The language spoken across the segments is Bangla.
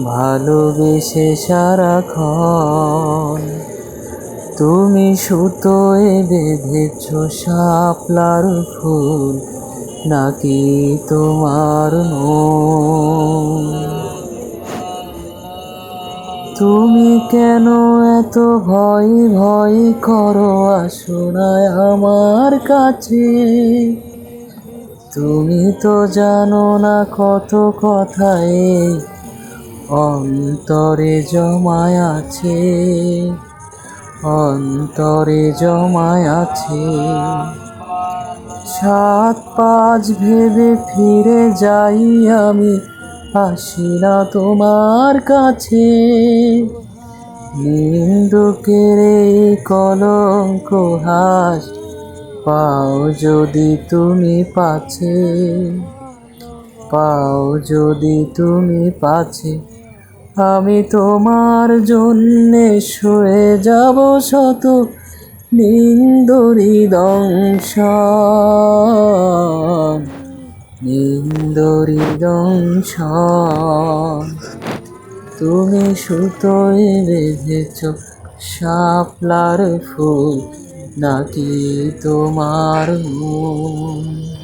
ভালোবেসে সারাক্ষণ তুমি সুতোয় বেঁধেছ শাপলার ফুল, নাকি তোমার তুমি কেন এত ভয় ভয় করো আসোনায় আমার কাছে? তুমি তো জানো না কত কথায় অন্তরে জমায় আছে, অন্তরে জমায় আছে। সাত পাঁচ ভেবে ফিরে যাই আমি, আসি না তোমার কাছে। নিন্দুকের এই কলঙ্ক হাস, পাও যদি তুমি পাছে, পাও যদি তুমি পাছে। আমি তোমার জন্যে শুয়ে যাব শত নিন্দরি দংশ। নিন্দরি দংশ। তুমি সুতোয় বেঁধেছ শাপলার ফুল, নাকি তোমার মন?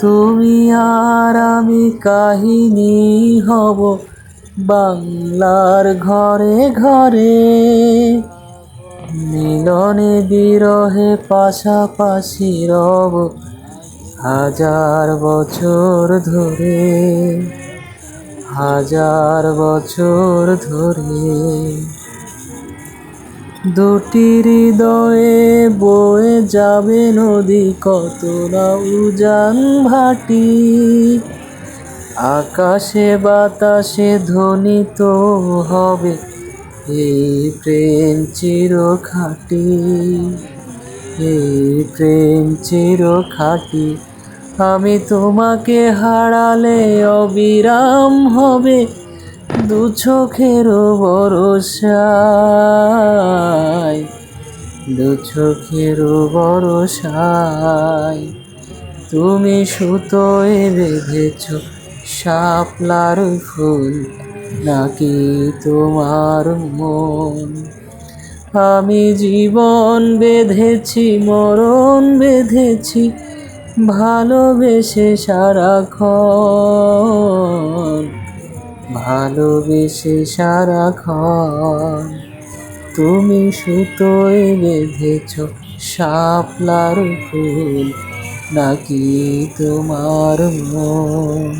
তুমি আর আমি কাহিনী হব বাংলার ঘরে ঘরে। মিলনে বিরহে পাশাপাশি রব হাজার বছর ধরে। হাজার বছর ধরে। দুটি হৃদয়ে বয়ে যাবে নদী কত না উজান ভাটি। আকাশে বাতাসে ধ্বনিত হবে এই প্রেম চির খাটি এই প্রেম চির খাটি আমি তোমাকে হারালে অবিরাম হবে। দু চোখের বরসায় দু চোখের বরসায় তুমি সুতোয় বেঁধেছ শাপলার ফুল, নাকি তোমার মন? আমি জীবন বেঁধেছি, মরণ বেঁধেছি, ভালোবেসে সারাক্ষণ। ভালোবেসে সারা সারাক্ষণ তুমি সুতোয় বেঁধেছ শাপলার ফুল নাকি তোমার মন?